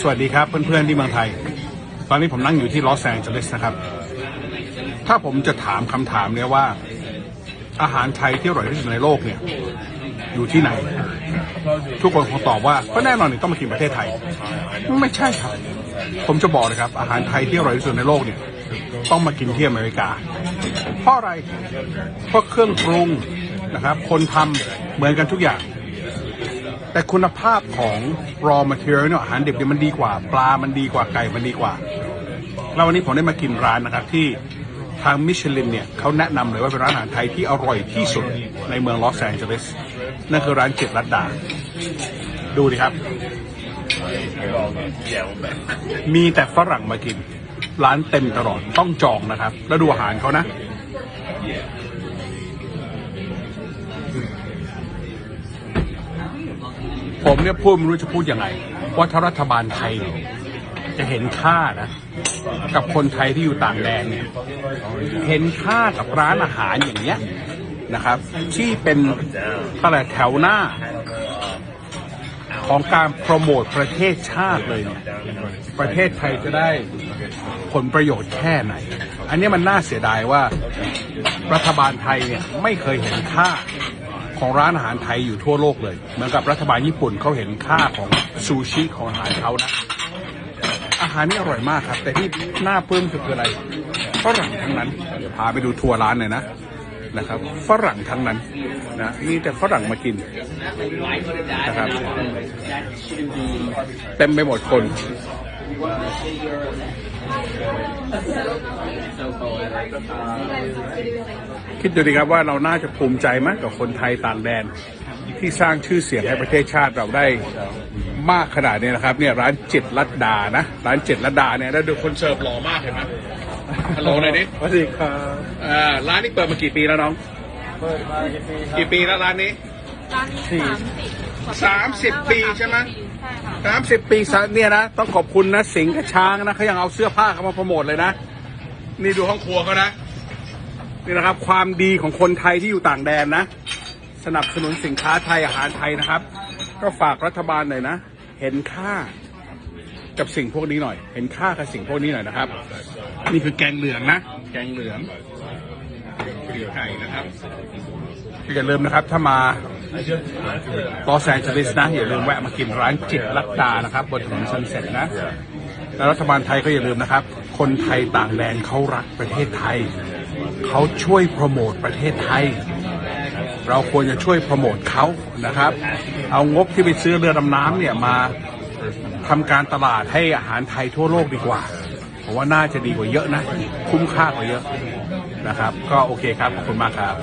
สวัสดีครับเพื่อนๆที่เมืองไทย ตอนนี้ผมนั่งอยู่ที่ลอสแองเจลิสนะครับ ถ้าผมจะถามคำถามเนี่ยว่า อาหารไทยที่อร่อยที่สุดในโลกเนี่ย อยู่ที่ไหน ทุกคนคงตอบว่าก็แน่นอนนี่ต้องมากินประเทศไทย ไม่ใช่ครับ ผมจะบอกเลยครับ อาหารไทยที่อร่อยที่สุดในโลกเนี่ย ต้องมากินที่อเมริกา เพราะอะไรเพราะเครื่องปรุงนะครับ คนทำเหมือนกันทุกอย่าง แต่คุณภาพของ raw material เนี่ยอาหารดิบเนี่ยมันดีกว่า ปลามันดีกว่าไก่มันดีกว่า แล้ววันนี้ผมได้มากินร้านนะครับที่ทางมิชลินเนี่ยเขาแนะนำเลยว่าเป็นร้านอาหารไทยที่อร่อยที่สุดในเมืองลอสแองเจลิสนั่นคือร้านเจ็ดรัดดา ดูดิครับ มีแต่ฝรั่งมากิน ร้านเต็มตลอดต้องจองนะครับ แล้วดูอาหารเขานะ ผมเนี่ยพูดไม่รู้จะพูดยังไงว่าถ้ารัฐบาลไทยเนี่ยจะเห็นค่านะ กับคนไทยที่อยู่ต่างแดนเนี่ยเห็นค่ากับร้านอาหารอย่างเงี้ยนะครับ ที่เป็นอะไรแถวหน้า ของการโปรโมทประเทศชาติเลยเนี่ยประเทศไทยจะได้ผลประโยชน์แค่ไหน อันนี้มันน่าเสียดายว่ารัฐบาลไทยเนี่ยไม่เคยเห็นค่า ของร้านอาหารไทยอยู่ทั่วโลกเลยเหมือนกับรัฐบาลญี่ปุ่นเขาเห็นค่าของซูชิของอาหารเขานะ อาหารนี่อร่อยมากครับ แต่ที่น่าปลื้มคืออะไรฝรั่งทั้งนั้นเดี๋ยวพาไปดูทัวร์ร้านหน่อยนะนะครับฝรั่งทั้งนั้นนะมีแต่ฝรั่งมากินนะครับเต็มไปหมดคน คิดดูดีครับว่าเราน่าจะภูมิใจไหมกับคนไทยต่างแดน ที่สร้างชื่อเสียงให้ประเทศชาติเราได้มากขนาดนี้นะครับ เนี่ยร้านเจ็ดลัดดานะร้านเจ็ดลัดดาเนี่ยแล้วดูคนเสิร์ฟหล่อมากเห็นไหมฮัลโหลหน่อยดิสวัสดีครับอ่าร้านนี้เปิดมากี่ปีแล้วน้องเปิดมากี่ปีครับกี่ปีแล้วร้านนี้ร้านนี้สี่สามสิบ30ปีใช่ไหมใช่ค่ะสามสิบปีซะเนี่ยนะ ต้องขอบคุณนะสิงห์กับช้างนะเขายังเอาเสื้อผ้าเขามาโปรโมทเลยนะ นี่ดูห้องครัวเขานะ นี่นะครับ ความดีของคนไทยที่อยู่ต่างแดนนะ สนับสนุนสินค้าไทยอาหารไทยนะครับ ก็ฝากรัฐบาลหน่อยนะ เห็นค่ากับสิ่งพวกนี้หน่อย เห็นค่ากับสิ่งพวกนี้หน่อยนะครับ นี่คือแกงเหลืองนะ แกงเหลืองเหลืองไก่นะครับอย่าลืมนะครับ ถ้ามาลอสแองเจลิสนะ อย่าลืมแวะมากินร้านจิตรลัดดานะครับ บนถนนซันเซ็ตนะ แล้วรัฐบาลไทยก็อย่าลืมนะครับ คนไทยต่างแดนเขารักประเทศไทย เขาช่วยโปรโมทประเทศไทย เราควรจะช่วยโปรโมทเขานะครับ เอางบที่ไปซื้อเรือดำน้ำเนี่ยมาทำการตลาดให้อาหารไทยทั่วโลกดีกว่าผมว่าน่าจะดีกว่าเยอะนะ คุ้มค่ากว่าเยอะนะครับ ก็โอเคครับ ขอบคุณมากครับ